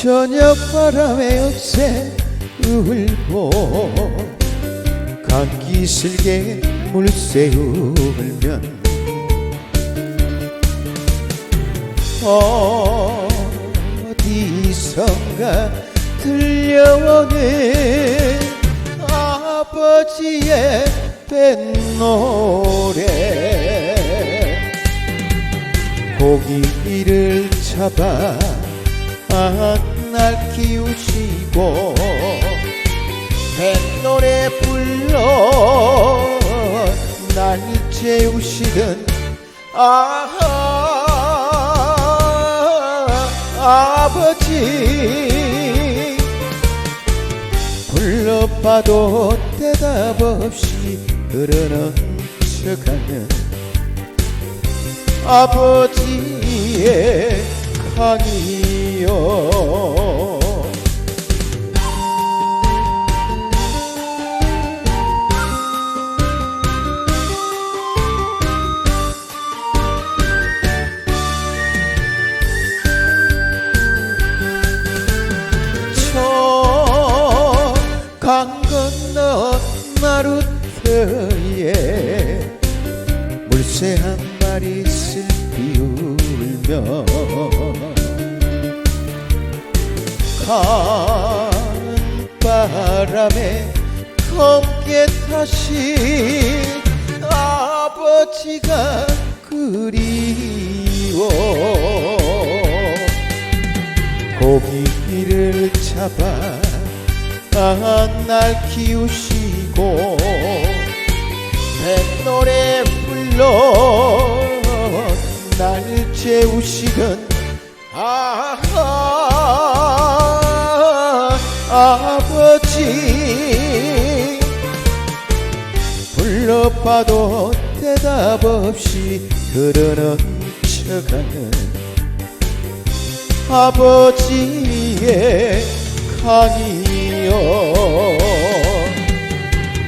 저녁 바람에 어새 울고 감기 슬게 물새 울면 어디선가 들려오는 아버지의 뱃노래. 고기를 잡아 날 키우시고 뱃노래 불러 날 재우시던 아하 아버지. 불러봐도 대답 없이 흐르는 척하는 아버지의 강이 요. 저강 건너 마루터에 물새 한 마리 슬피 울며 가는 바람에 검게 타신 아버지가 그리워. 고기를 잡아 날 키우시고 뱃노래 불러 날 재우시던 아하 아버지 불러봐도 대답 없이 흐르는 척하는 아버지의 강이요.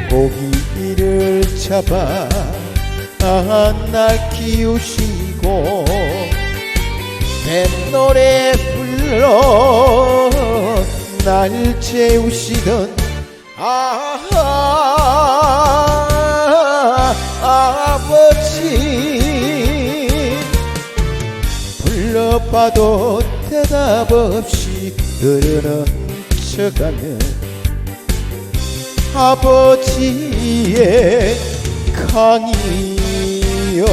고기를 잡아 날 키우시고 뱃노래 불러 날 재우시던 아하 아버지. 불러봐도 대답 없이 흐르는 척하는 아버지의 강이요